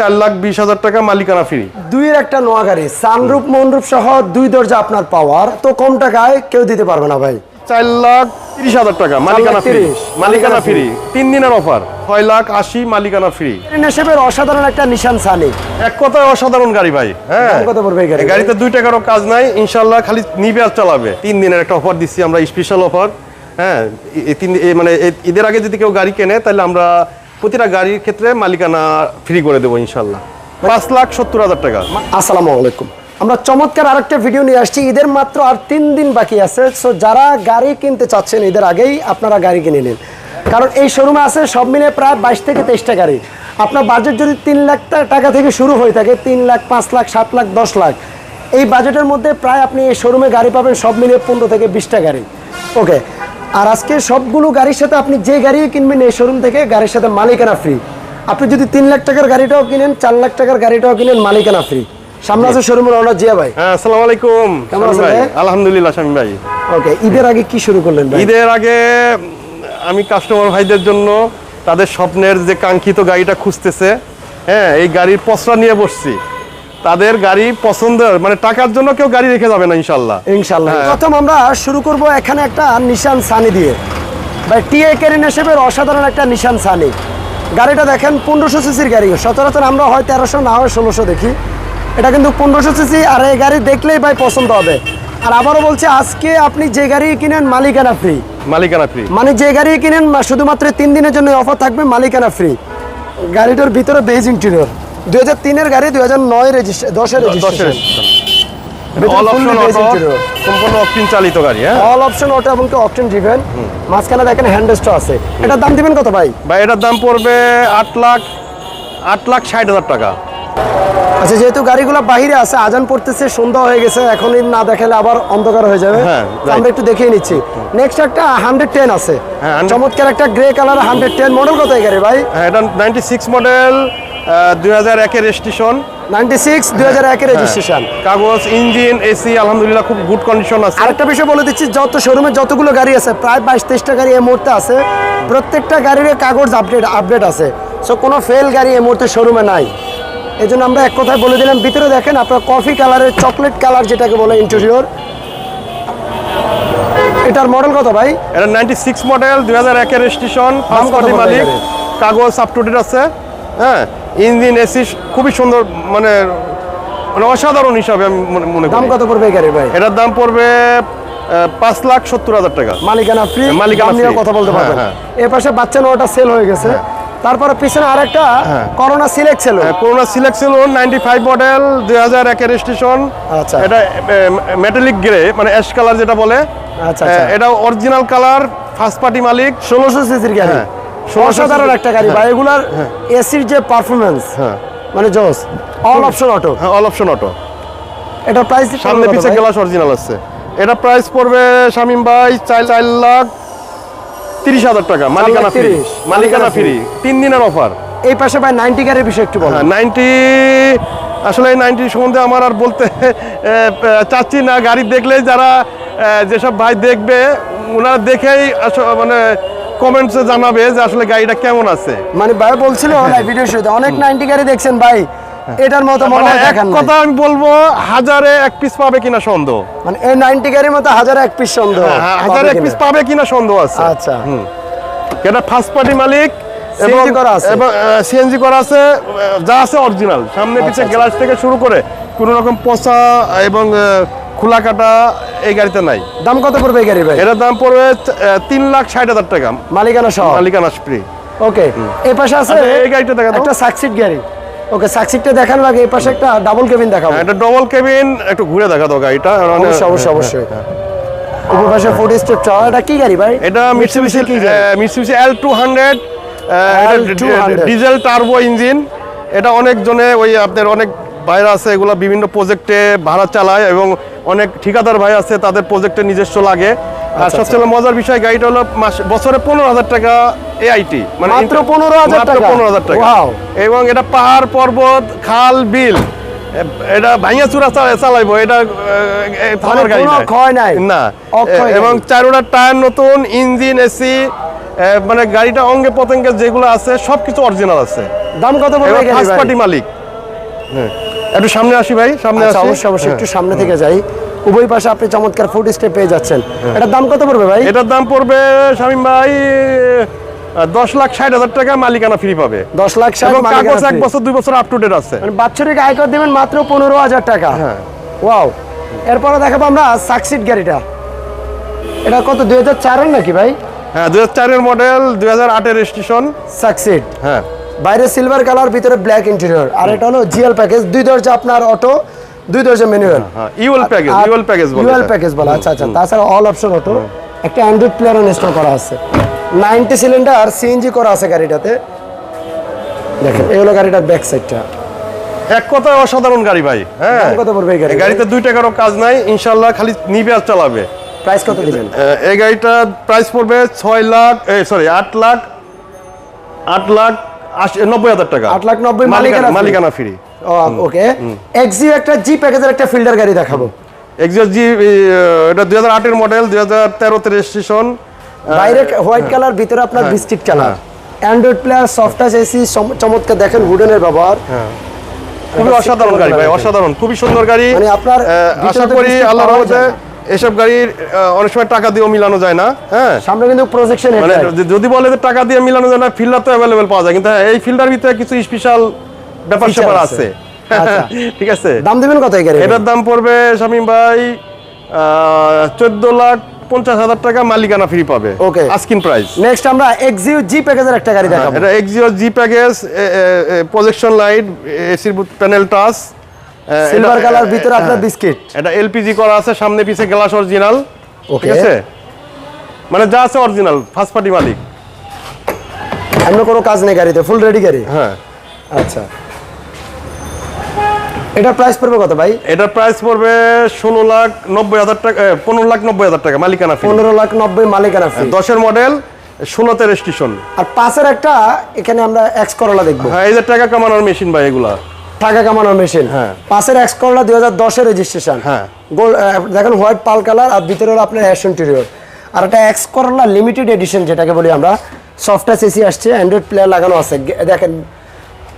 চার লাখ বিশ হাজার টাকা মালিকানা ফ্রি। দুইয়ের একটা নোয়া গাড়ি সানরূপ মনরূপ সহ দুই দরজা আপনার পাওয়ার। তো কম টাকায় কেউ দিতে পারবে না ভাই। চার লাখ তিরিশ হাজার টাকা মালিকানা ফ্রি। মালিকানা ফ্রি। তিন দিনের অফার ছয় লাখ আশি মালিকানা ফ্রি। নেশবের অসাধারণ একটা নিশান সানি। এক কথায় অসাধারণ গাড়ি ভাই হ্যাঁ। দাম কত পড়বে গাড়ি? গাড়িতে? দুই টাকারও কাজ নাই ইনশাল্লাহ খালি নিবে আর চালাবে। তিন দিনের একটা অফার দিচ্ছি আমরা স্পেশাল অফার হ্যাঁ তিন মানে এই ঈদের আগে যদি কেউ গাড়ি কেনে তাহলে আমরা প্রতিটা গাড়ির ক্ষেত্রে মালিকানা ফ্রি করে দেবো ইনশাল্লাহ পাঁচ লাখ সত্তর হাজার টাকা। আসসালামু আলাইকুম। আমরা চমৎকার আরেকটা ভিডিও নিয়ে আসছি। ঈদের মাত্র আর তিন দিন বাকি আছে। সো যারা গাড়ি কিনতে চাচ্ছেন ঈদের আগেই আপনারা গাড়ি কিনে নিন। কারণ এই শোরুমে আছে সব মিলে প্রায় বাইশ থেকে তেইশটা গাড়ি আপনার বাজেট যদি তিন লাখ টাকা থেকে শুরু হয়ে থাকে, তিন লাখ, পাঁচ লাখ, সাত লাখ, দশ লাখ, এই বাজেটের মধ্যে প্রায় আপনি এই শোরুমে গাড়ি পাবেন সব মিলিয়ে পনেরো থেকে বিশটা গাড়ি ওকে আর আজকে সবগুলো গাড়ির সাথে আপনি যে গাড়ি কিনবেন এই শোরুম থেকে গাড়ির সাথে মালিকানা ফ্রি আপনি যদি তিন লাখ টাকার গাড়িটাও কিনেন চার লাখ টাকার গাড়িটাও কিনেন মালিকানা ফ্রি সামনে আছে শোরুমের অনার জিয়া ভাই। হ্যাঁ আসসালামু আলাইকুম। কেমন শামীম আছেন ভাই? আলহামদুলিল্লাহ স্বামী ভাই। ওকে ঈদের আগে কি শুরু করলেন ভাই? ঈদের আগে আমি কাস্টমার ভাইদের জন্য তাদের স্বপ্নের যে কাঙ্ক্ষিত গাড়িটা খুঁজতেছে হ্যাঁ এই গাড়ির পসরা নিয়ে বসছি। তাদের গাড়ি পছন্দের মানে টাকার জন্য কেউ গাড়ি রেখে যাবে না ইনশাল্লাহ। ইনশাল্লাহ। হ্যাঁ। প্রথম আমরা শুরু করব এখানে একটা নিশান সানি দিয়ে। ভাই টিএ কেরিন হিসেবে অসাধারণ একটা নিশান সানি। গাড়িটা দেখেন পনেরোশো সিসির গাড়ি। সচরাচর আমরা হয় তেরোশো না হয় ষোলোশো দেখি। এটা কিন্তু পনেরোশো সিসি আর এই গাড়ি দেখলেই ভাই পছন্দ হবে। আর আবারও বলছি আজকে আপনি যে গাড়ি কিনেন মালিকানা ফ্রি মালিকানা ফ্রি মানে যে গাড়ি কিনেন শুধুমাত্র তিন দিনের জন্য অফার থাকবে মালিকানা ফ্রি গাড়িটার ভিতরে বেজ ইন্টেরিয়র দুই হাজার তিনের গাড়ি দুই হাজার নয় রেজিস্ট্রেশন দশের রেজিস্ট্রেশন। সম্পূর্ণ অপশন চালিত গাড়ি হ্যাঁ? অল অপশন অটো এবং অপশন ড্রিভেন মাঝখানে দেখেন হ্যান্ডেস্ট আছে। এটার দাম দিবেন কত ভাই? ভাই এটার দাম পড়বে আট লাখ আট লাখ ষাট হাজার টাকা। আচ্ছা যেহেতু গাড়িগুলো বাইরে আছে আজান পড়তেছে সন্ধ্যা হয়ে গেছে এখনই না দেখালে আবার অন্ধকার হয়ে যাবে। হ্যাঁ, আমরা একটু দেখিয়ে নিচ্ছি। নেক্সট একটা হান্ড্রেড টেন আছে। হ্যাঁ, 100 চমৎকার একটা grey colour hundred ten model কত এই গাড়ি ভাই? হ্যাঁ এটা নাইনটি সিক্স মডেল দুই হাজার একের রেজিস্ট্রেশন নাইনটি সিক্স দুই হাজার একের রেজিস্ট্রেশন কাগজ ইঞ্জিন এসি আলহামদুলিল্লাহ খুব গুড কন্ডিশন আছে। আরেকটা বিষয় বলে দিচ্ছি যত শোরুমে যতগুলো গাড়ি আছে প্রায় বাইশ তেইশটা গাড়ি এই মুহূর্তে আছে। প্রত্যেকটা গাড়ির কাগজ আপডেট আপডেট আছে। সো কোনো ফেল গাড়ি এই মুহূর্তে শোরুমে নাই। এই জন্য আমরা এক কথায় বলে দিলাম ভিতরে দেখেন আপনার কফি কালারের চকলেট কালার যেটাকে বলে ইন্টেরিয়র এটার মডেল কত ভাই? এটা নাইনটি সিক্স মডেল দুই হাজার একের রেজিস্ট্রেশন মালিক। কাগজ আপ টু ডেট আছে। হ্যাঁ। ইঞ্জিন এসি খুবই সুন্দর মানে মানে অসাধারণ হিসাবে আমি মনে- মনে দাম কত পড়বে এই গাড়ির ভাই? এটার দাম পড়বে পাঁচ লাখ সত্তর হাজার টাকা। মালিকানা ফ্রি হ্যাঁ, মালিকানা নিয়ে কথা বলতে হ্যাঁ, পারবেন। হ্যাঁ। এর পাশে বাচ্চা নোটা সেল হয়ে গেছে। তারপরে পিছনে আরেকটা করোনা সিলেক্ট ছিল করোনা সিলেক্ট ছিল নাইনটি ফাইভ মডেল দুই হাজার একের রেজিস্ট্রেশন আচ্ছা। এটা মেটালিক গ্রে মানে অ্যাশ কালার যেটা বলে। আচ্ছা, আচ্ছা। এটা অরিজিনাল কালার ফার্স্ট পার্টি মালিক। ষোলোশো সিসির গাড়ি। হ্যাঁ, 1600 অসাধারণ একটা গাড়ি বা এগুলার এসির যে পারফরমেন্স হ্যাঁ। মানে জোস অল অপশন অটো হ্যাঁ অল অপশন অটো এটা প্রাইস সামনে পিছে গ্লাস অরিজিনাল আছে। এটা প্রাইস পড়বে শামিম ভাই চার চার লাখ তিরিশ হাজার টাকা মালিকানা ফ্রি। মালিকানা ফ্রি। তিন দিনের অফার এই পাশে ভাই নাইনটি গাড়ির বিষয় একটু বলো হ্যাঁ নাইনটি আসলে এই নাইনটি সম্বন্ধে আমার আর বলতে চাচ্ছি না। গাড়ি দেখলেই যারা যেসব ভাই দেখবে ওনারা দেখেই মানে কমেন্টসে জানাবে যে আসলে গাড়িটা কেমন আছে। মানে ভাই বলছিল ভিডিও শুরুতে অনেক নাইনটি গাড়ি দেখছেন ভাই। এটার মতো মনে মানে হয় এক কথা আমি বলব হাজারে এক পিস পাবে কিনা সন্দেহ। মানে এই নাইনটি গাড়ির মতো হাজার এক পিস সন্দেহ। হ্যাঁ, হাজারে এক পিস পাবে কিনা সন্দেহ আছে। আচ্ছা। হুম। এটা ফার্স্ট পার্টি মালিক CNG করা আছে? এবং সিএনজি করা আছে যা আছে অরিজিনাল সামনে পিছে আচ্ছা। গ্লাস থেকে শুরু করে কোনো রকম পচা এবং খোলা কাটা এই গাড়িতে নাই। দাম কত পড়বে এই গাড়ি ভাই? এটার দাম পড়বে তিন লাখ ষাট হাজার টাকা। মালিকানা সহ? মালিকানা স্প্রে ওকে এই পাশে আছে আচ্ছা, এই গাড়িটা দেখা। একটা সাকসিট গাড়ি। ওকে সাকসিটটা দেখানো লাগে এই পাশে একটা ডাবল কেবিন দেখাবো। এটা ডবল কেবিন একটু ঘুরে দেখা দাও গাড়িটা। মানে- অবশ্যই অবশ্যই অবশ্যই। উপর পাশে ফুড স্টেপ চাওয়া এটা কি গাড়ি ভাই? এটা Mitsubishi? Mitsubishi L two hundred L200 diesel turbo engine. এটা অনেক জনে ওই আপনার অনেক ভাইরা আছে এগুলো বিভিন্ন প্রজেক্টে ভাড়া চালায় এবং অনেক ঠিকাদার ভাই আছে তাদের প্রজেক্টে নিজস্ব লাগে। আর আচ্ছা, সবচেয়ে মজার বিষয় গাড়িটা হলো মাস বছরে পনেরো হাজার টাকা এআইটি মানে মাত্র 15,000 মাত্র টাকা? পনেরো হাজার টাকা। এবং এটা পাহাড় পর্বত খাল বিল এটা ভাঙিয়া চূড়া চালাইবো এটা এ, থামার গাড়ি ক্ষয় নাই? না। এবং। চারোটা টায়ার নতুন ইঞ্জিন এসি মানে গাড়িটা অঙ্গে পতঙ্গে যেগুলো আছে সবকিছু অরিজিনাল আছে। দাম কত ফার্স্ট পার্টি মালিক। হ্যাঁ। একটু সামনে আসি ভাই সামনে আচ্ছা আসি। অবশ্যই অবশ্যই হ্যাঁ। একটু সামনে থেকে যাই। উভয় পাশে আপনি চমৎকার ফুড স্টেপ পেয়ে যাচ্ছেন। এটার দাম কত পড়বে ভাই? এটার দাম পড়বে শামীম ভাই দশ লাখ ষাট হাজার টাকা মালিকানা ফ্রি পাবে। দশ লাখ ষাট কাগজ এক বছর দুই বছর আপ টু ডেট আছে। মানে বাৎসরিক আয়কর দেবেন মাত্র পনেরো হাজার টাকা। হ্যাঁ। ওয়াও এরপরে দেখাবো আমরা সাকসিড গাড়িটা। এটা কত দুই হাজার চারের নাকি ভাই? হ্যাঁ দুই হাজার চারের মডেল দুই হাজার আটের রেজিস্ট্রেশন সাকসিড হ্যাঁ। বাইরে সিলভার কালার ভিতরে ব্ল্যাক ইন্টেরিয়র আর এটা হলো জিএল প্যাকেজ দুই দরজা আপনার অটো দুই দরজা ম্যানুয়াল হ্যাঁ ইউএল প্যাকেজ ইউএল প্যাকেজ বলে ইউএল প্যাকেজ বলা। আচ্ছা আচ্ছা তাছাড়া অল অপশন অটো একটা অ্যান্ড্রয়েড প্লেয়ার ইনস্টল করা আছে। নাইনটি সিলিন্ডার সিএনজি করা আছে গাড়িটাতে। দেখেন এই হলো গাড়িটার ব্যাক সাইডটা এক কথায় অসাধারণ গাড়ি ভাই হ্যাঁ। কত পড়বে গাড়ি গাড়িতে? দুই টাকারও কাজ নাই ইনশাল্লাহ খালি নিবে আর চালাবে। প্রাইস কত দিবেন? এই গাড়িটা প্রাইস পড়বে ছয় লাখ সরি আট লাখ আট লাখ আশি নব্বই হাজার টাকা। আট লাখ নব্বই মালিকানা ফ্রি ওকে এক্সিও একটা জি প্যাকেজের একটা ফিল্ডার গাড়ি দেখাবো। এক্সিও জি এটা দুই হাজার আটের মডেল দুই হাজার তেরোতে রেজিস্ট্রেশন বাইরে হোয়াইট কালার ভিতরে আপনার হ্যাঁ, biscuit colour Android player soft touch AC চমৎকার। দেখেন উডেনের ব্যবহার। খুবই অসাধারণ গাড়ি ভাই অসাধারণ। খুবই সুন্দর গাড়ি। মানে আপনার আশা করি আল্লাহর রহমতে। এসব গাড়ির অনেক সময় টাকা দিয়েও মিলানো যায় না হ্যাঁ? সামনে কিন্তু প্রজেকশন মানে যদি- বলে যে টাকা দিয়ে মিলানো যায় না ফিল্ডার তো অ্যাভেলেবেল পাওয়া যায়। কিন্তু হ্যাঁ, এই ফিল্ডার ভিতরে কিছু স্পেশাল ব্যাপার স্যাপার আছে। আচ্ছা। ঠিক আছে? দাম দিবেন কত এই গাড়ি এটার দাম পড়বে শামীম ভাই চোদ্দ লাখ পঞ্চাশ হাজার টাকা মালিকানা ফ্রি পাবে। ওকে আস্কিন প্রাইস নেক্সট আমরা এক্সিও জি প্যাকেজের একটা গাড়ি দেখাবো। এটা Axio G package projection light এসির প্যানেল টাচ সিলভার কালার ভিতরে আপনার বিস্কিট এটা এলপিজি করা আছে সামনে পিছে গ্লাস অরিজিনাল ঠিক আছে? মানে যা আছে অরিজিনাল ফার্স্ট পার্টি মালিক। অন্য কোনো কাজ নেই গাড়িতে ফুল রেডি গাড়ি? হ্যাঁ। আচ্ছা। এটা প্রাইস পড়বে কত ভাই? এটার প্রাইস পড়বে ষোলো লাখ নব্বই হাজার টাকা পনেরো লাখ নব্বই হাজার টাকা মালিকানা ফ্রি পনেরো লাখ নব্বই মালিকানা ফ্রি দশের মডেল ষোলোতে রেজিস্ট্রেশন আর পাশের একটা এখানে আমরা এক্স করলা দেখব। হ্যাঁ এই যে টাকা কামানোর মেশিন ভাই এগুলা। টাকা কামানোর মেশিন হ্যাঁ। পাশের এক্স করলা দুই হাজার দশের রেজিস্ট্রেশন হ্যাঁ। গোল্ড দেখেন হোয়াইট পাল কালার আর ভিতরে হলো আপনার অ্যাশ ইন্টেরিয়র আর একটা এক্স করলা লিমিটেড এডিশন যেটাকে বলি আমরা সফটওয়্যার এসি আসছে অ্যান্ড্রয়েড প্লেয়ার লাগানো আছে। দেখেন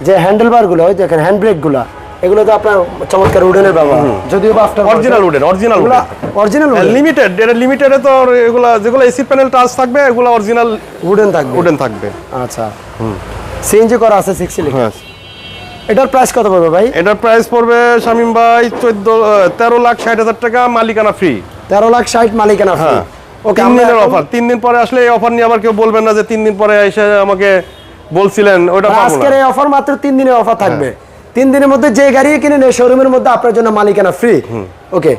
যে হ্যান্ডেল বারগুলো ওই দেখেন হ্যান্ড ব্রেকগুলো এগুলো তো আপনার চমৎকার উডেনের ব্যবহার। যদিও বা after original wooden original original limited এটা লিমিটেডে তো এগুলা যেগুলো এসি প্যানেল টাচ থাকবে এগুলো অরিজিনাল উডেন থাকবে। উডেন থাকবে। আচ্ছা। হুম। সিএনজি করা আছে সিক্স হ্যাঁ। এটার প্রাইস কত পড়বে ভাই? এটার প্রাইস পড়বে শামীম ভাই চোদ্দ তেরো লাখ ষাট হাজার টাকা মালিকানা ফ্রি তেরো লাখ ষাট মালিকানা ফ্রি হ্যাঁ। ওকে তিন দিনের অফার তিন দিন পরে আসলে এই অফার নিয়ে আবার কেউ বলবেন না যে তিন দিন পরে এসে আমাকে বলছিলেন ওটা পাবো আজকের এই অফার মাত্র তিন দিনের অফার থাকবে। তিন দিনের মধ্যে যে গাড়ি কিনেন এই শোরুমের মধ্যে আপনার জন্য মালিকানা ফ্রি ওকে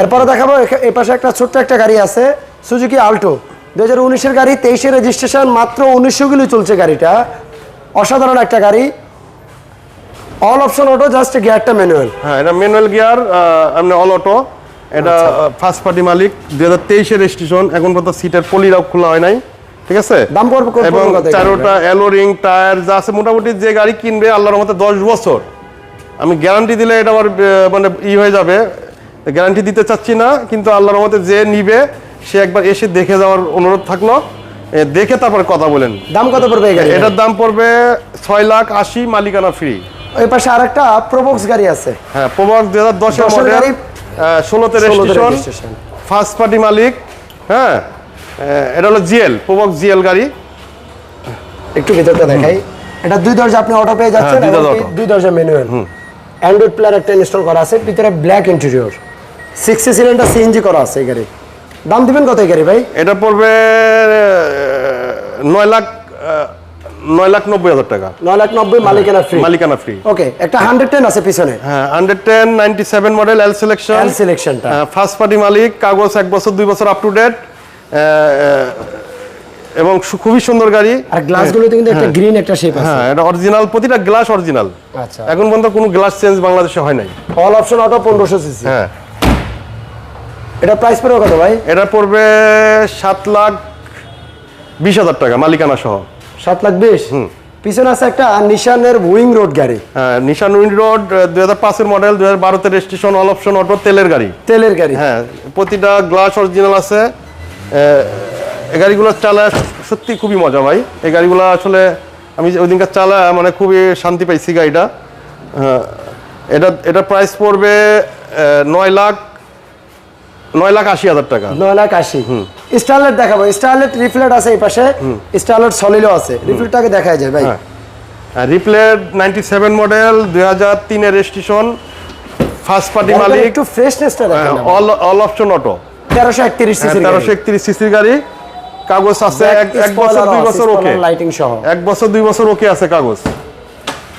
এরপরে দেখাবো এই পাশে একটা ছোট্ট একটা গাড়ি আছে সুজুকি আল্টো দু হাজার উনিশের গাড়ি তেইশের রেজিস্ট্রেশন মাত্র উনিশশো কিলো চলছে গাড়িটা। অসাধারণ একটা গাড়ি। অল অপশন অটো জাস্ট গিয়ারটা ম্যানুয়াল হ্যাঁ এটা ম্যানুয়াল গিয়ার মানে অল অটো এটা আচ্ছা। ফার্স্ট পার্টি মালিক। দুই হাজার তেইশের রেজিস্ট্রেশন এখন পর্যন্ত সিটের পলিরাও খোলা হয় নাই। ঠিক আছে? দাম পড়বে কত- এবং চারোটা অ্যালোরিং টায়ার যা আছে মোটামুটি যে গাড়ি কিনবে আল্লাহর মতে দশ বছর। আমি গ্যারান্টি দিলে এটা আবার মানে ই হয়ে যাবে। গ্যারান্টি দিতে চাচ্ছি না কিন্তু আল্লাহর মতে যে নিবে সে একবার এসে দেখে যাওয়ার অনুরোধ থাকল। দেখে তারপরে কথা বলেন। দাম কত পড়বে এটার দাম পড়বে ছয় লাখ আশি মালিকানা ফ্রি ওই পাশে আরেকটা প্রবক্স গাড়ি আছে। হ্যাঁ প্রবক দুই হাজার দশের দশের মডেল গাড়ি, ষোলোতে 16 তে রেজিস্ট্রেশন ফার্স্ট পার্টি মালিক হ্যাঁ এটা হলো জিএল প্রবক জিএল গাড়ি। একটু ভিতরটা দেখাই। এটা দুই দরজা আপনি অটো পেয়ে যাচ্ছেন হ্যাঁ। দুই দরজা ম্যানুয়াল অ্যান্ড্রয়েড প্লেয়ার একটা ইনস্টল করা আছে ভিতরে black interior sixty cylinder CNG করা আছে এই গাড়ি। দাম দিবেন কত এই গাড়ি ভাই? এটা পড়বে নয় লাখ লাখ নব্বই হাজার টাকা। লাখ নব্বই মালিকানা ফ্রি মালিকানা ফ্রি ওকে একটা হান্ড্রেড টেন আছে পিছনে। হ্যাঁ মডেল এল সিলেকশন এল সিলেকশনটা ফার্স্ট পার্টি মালিক কাগজ এক বছর দুই বছর আপ টু ডেট এবং খুবই সুন্দর গাড়ি। আর গ্লাসগুলোতে কিন্তু একটা গ্রিন একটা শেপ আছে। হ্যাঁ এটা অরিজিনাল প্রতিটা গ্লাস অরিজিনাল আচ্ছা। এখন পর্যন্ত কোনো গ্লাস চেঞ্জ বাংলাদেশে হয় নাই। অল অপশন অটো পনেরোশো সিসি হ্যাঁ। এটা প্রাইস পড়বে কত ভাই? এটা পড়বে সাত লাখ বিশ হাজার টাকা মালিকানা সহ। সাত লাখ বিশ? পিছনে আছে একটা নিশানের উইং রোড গাড়ি। হ্যাঁ নিশান উইং রোড দুই হাজার পাঁচের মডেল দুই হাজার বারোতে রেজিস্ট্রেশন অল অপশন অটো তেলের গাড়ি। তেলের গাড়ি। হ্যাঁ প্রতিটা গ্লাস অরিজিনাল আছে। এই গাড়িগুলো চালা সত্যি খুবই মজা ভাই। এই গাড়িগুলো আসলে আমি ওই দিনকার চালা মানে খুবই শান্তি পাইছি গাড়িটা। হ্যাঁ, এটা এটা প্রাইস পড়বে নয় লাখ নয় লাখ আশি হাজার টাকা। নয় লাখ আশি। স্টারলেট দেখাবো। স্টারলেট রিফ্লেট আছে এই পাশে। স্টারলেট সলিডও আছে। রিফ্লেটটাকে দেখা যায় ভাই। হ্যাঁ। রিপ্লেড নাইনটি সেভেন মডেল দুই হাজার তিনের রেজিস্ট্রেশন ফার্স্ট পার্টি মালিক। একটু ফ্রেশনেসটা দেখেন অল অল অপশন অটো তেরোশো একত্রিশ সিসি তেরোশো একত্রিশ সিসির গাড়ি। কাগজ আছে এক বছর দুই বছর ওকে লাইটিং সহ। এক বছর দুই বছর ওকে আছে কাগজ।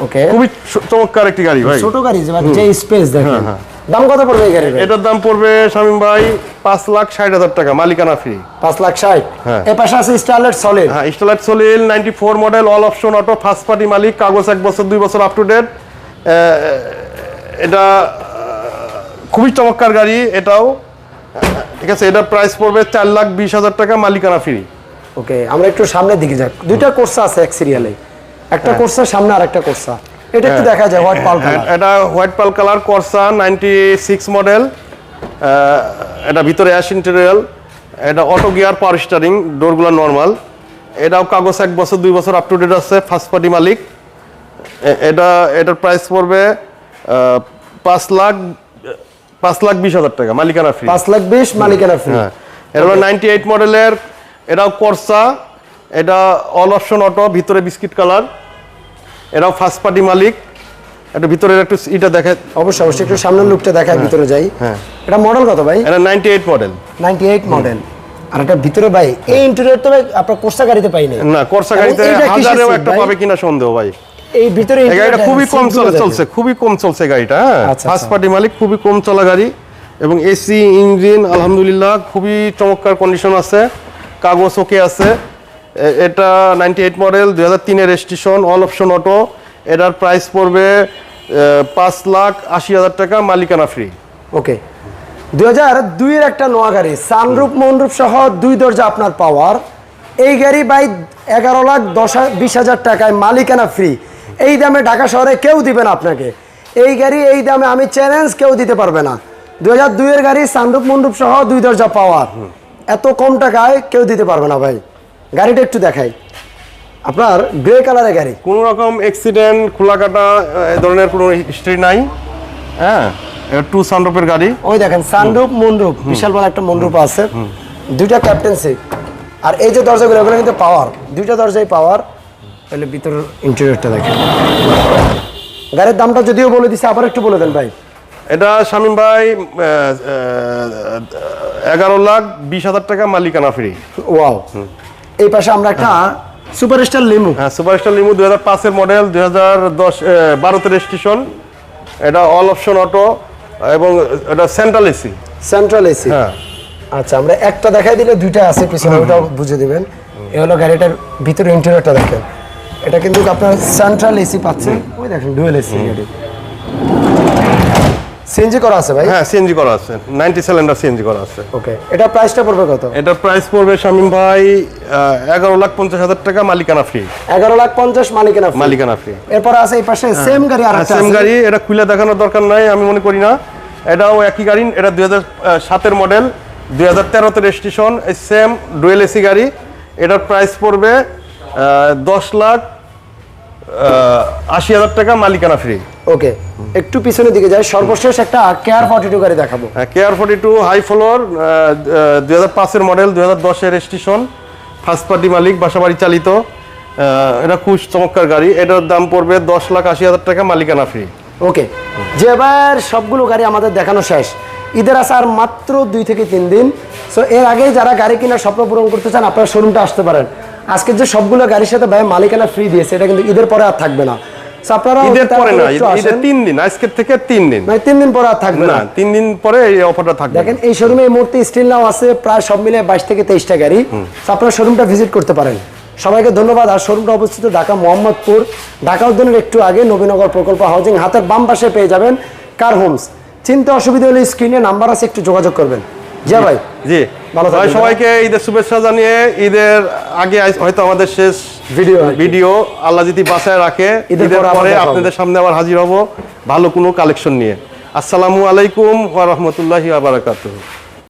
ওকে খুবই চমৎকার একটি গাড়ি ভাই। ছোট গাড়ি যে যে স্পেস দেখেন। হ্যাঁ, দাম কত পড়বে এই গাড়ির এটার দাম পড়বে শামীম ভাই পাঁচ লাখ ষাট হাজার টাকা মালিকানা ফ্রি পাঁচ লাখ ষাট? হ্যাঁ। এর পাশে আছে সলিড হ্যাঁ সলিল ninety four model all option auto first party মালিক কাগজ এক বছর দুই বছর আপ টু ডেট এটা খুবই চমৎকার গাড়ি এটাও। ঠিক আছে এটার প্রাইস পড়বে চার লাখ বিশ হাজার টাকা মালিকানা ফ্রি ওকে আমরা একটু সামনের দিকে যাই। দুইটা কোর্সা আছে এক সিরিয়ালে একটা কোর্সা সামনে আর একটা কোর্সা এটা একটু দেখা যায় হোয়াইট পাল হ্যাঁ, এটা white pearl colour Corsa ninety six model এটা ভিতরে অ্যাশ ইন্টেরিয়াল এটা অটো গিয়ার পাওয়ার স্টারিং ডোরগুলো নর্মাল এটাও কাগজ এক বছর দুই বছর আপ টু ডেট আছে ফার্স্ট পার্টি মালিক। এটা এটার প্রাইস পড়বে পাঁচ লাখ পাঁচ লাখ বিশ হাজার টাকা মালিকানা ফ্রি পাঁচ লাখ বিশ মালিকানা ফ্রি হ্যাঁ এটা হলো নাইনটি এইট মডেলের এটাও করসা এটা অল অপশন অটো ভিতরে বিস্কিট কালার এটাও ফার্স্ট পার্টি মালিক। এটা ভিতরের একটু এটা দেখে অবশ্যই অবশ্যই একটু সামনের লুকটা দেখায় ভিতরে যাই। হ্যাঁ। এটা মডেল কত ভাই? এটা ninety eight model ninety eight model আর এটা ভিতরে ভাই এই ইন্টেরিয়র তো ভাই আপনার কোর্সা গাড়িতে পাই নাই। না করসা গাড়িতে হাজারেও একটা পাবে কিনা সন্দেহ ভাই। এই ভিতরে এই গাড়িটা খুবই কম চলে চলছে খুবই কম চলছে গাড়িটা হ্যাঁ। আচ্ছা, ফার্স্ট আচ্ছা। পার্টি মালিক খুবই কম চলা গাড়ি এবং এসি ইঞ্জিন আলহামদুলিল্লাহ খুবই চমৎকার কন্ডিশন আছে। কাগজ ওকে আছে। এটা নাইনটি এইট মডেল দুই হাজার তিনের রেজিস্ট্রেশন অল অপশন অটো এটার প্রাইস পড়বে পাঁচ লাখ আশি হাজার টাকা, মালিকানা ফ্রি ওকে দুই হাজার দুইয়ের একটা নোয়া গাড়ি সানরূপ মনরূপ সহ দুই দরজা আপনার পাওয়ার। এই গাড়ি বাই এগারো লাখ দশ বিশ হাজার টাকায় মালিকানা ফ্রি এই দামে ঢাকা শহরে কেউ দিবে না আপনাকে। এই গাড়ি, এই দামে আমি চ্যালেঞ্জ কেউ দিতে পারবে না। দু হাজার দুইয়ের গাড়ি সানরূপ মনরূপ সহ দুই দরজা পাওয়ার। এত কম টাকায় কেউ দিতে পারবে না ভাই। গাড়িটা একটু দেখাই। আপনার গ্রে কালারের গাড়ি। কোনো রকম অ্যাক্সিডেন্ট খোলা কাটা ধরনের কোনো হিস্ট্রি নাই। হ্যাঁ টু সানরুপের গাড়ি। ওই দেখেন সানরূপ মনরূপ বিশাল বড় একটা মনরূপ আছে। দুইটা ক্যাপ্টেন্সি আর এই যে দরজাগুলো এগুলো কিন্তু পাওয়ার দুইটা দরজাই পাওয়ার তাহলে ভিতর ইন্টেরিয়রটা দেখেন। গাড়ির দামটা যদিও বলে দিছে আবার একটু বলে দেন ভাই। এটা শামীম ভাই এগারো লাখ বিশ হাজার টাকা মালিকানা ফ্রি ওয়াও এই পাশে আমরা একটা সুপারস্টার লিমু। হ্যাঁ সুপারস্টার লিমু দুই হাজার পাঁচের মডেল দুই হাজার দশ বারোতে রেজিস্ট্রেশন এটা অল অপশন অটো এবং এটা সেন্ট্রাল এসি সেন্ট্রাল এসি হ্যাঁ। আচ্ছা আমরা একটা দেখাই দিলে দুইটা আছে পিছনে ওটাও বুঝে দিবেন। এ হলো গাড়িটার ভিতরে ইন্টেরিয়রটা দেখেন। এটা কিন্তু আপনার সেন্ট্রাল এসি পাচ্ছেন ওই দেখেন ডুয়েল এসি গাড়ি। সিএনজি করা আছে ভাই? হ্যাঁ সিএনজি করা আছে। নাইনটি সিলিন্ডার সিএনজি করা আছে। ওকে এটা প্রাইসটা পড়বে কত? এটা প্রাইস পড়বে শামীম ভাই এগারো লাখ পঞ্চাশ হাজার টাকা মালিকানা ফ্রি এগারো লাখ পঞ্চাশ মালিকানা free। মালিকানা ফ্রি এরপর আছে এই পাশে সেম গাড়ি আর আছে। সেম গাড়ি এটা খুলে দেখানোর দরকার নাই আমি মনে করি না। এটাও একই গাড়ি এটা দুই হাজার সাতের মডেল দুই হাজার তেরোতে রেজিস্ট্রেশন এই সেম ডুয়েল এসি গাড়ি। এটার প্রাইস পড়বে আহ, দশ লাখ আহ, আশি হাজার টাকা মালিকানা ফ্রি ওকে একটু পিছনের দিকে যাই। সর্বশেষ একটা কেয়ার ফর্টি টু গাড়ি দেখাবো। কেয়ার ফোর্টি টু হাই ফ্লোর দুই হাজার পাঁচের মডেল দুই হাজার দশের রেজিস্ট্রেশন ফার্স্ট পার্টি মালিক বাসাবাড়ি চালিত। এটা খুব চমৎকার গাড়ি। এটার দাম পড়বে দশ লাখ আশি হাজার টাকা মালিকানা ফ্রি ওকে যে এবার সবগুলো গাড়ি আমাদের দেখানো শেষ। ঈদের আসা আর মাত্র দুই থেকে তিন দিন। সো এর আগে যারা গাড়ি কেনার স্বপ্ন পূরণ করতে চান আপনার শোরুমটা আসতে পারেন। আজকে যে সবগুলো গাড়ির সাথে ভাই মালিকানা ফ্রি দিয়েছে এটা কিন্তু ঈদের পরে আর থাকবে না। আপনারা ঈদের পরে না ঈদের- ঈদের তিন দিন আজকের থেকে তিন দিন। মানে তিন দিন পরে আর থাকবে না। না তিন দিন পরে এই অফারটা থাকবে দেখেন এই শোরুমে এই মুহূর্তে স্টিল নাও আছে প্রায় সব মিলে বাইশ থেকে তেইশটা গাড়ি। আপনারা শোরুমটা ভিজিট করতে পারেন। সবাইকে ধন্যবাদ। আর শোরুমটা অবস্থিত ঢাকা মোহাম্মদপুর। ঢাকা উদ্যানের একটু আগে নবীনগর প্রকল্প হাউজিং হাতের বাম পাশে পেয়ে যাবেন কার হোমস চিন্তা অসুবিধা হলে স্ক্রিনে নাম্বার আছে একটু যোগাযোগ করবেন। জিয়া ভাই। জি। ভালো থাকবেন। সবাইকে ঈদের শুভেচ্ছা জানিয়ে ঈদের আগে হয়তো আমাদের শেষ ভিডিও ভিডিও আল্লাহ যদি বাসায় রাখে ঈদের পরে। আপনাদের সামনে আবার হাজির হব ভালো কোনো কালেকশন নিয়ে। আসসালামু আলাইকুম ওয়া রাহমাতুল্লাহি ওয়া বারাকাতুহু।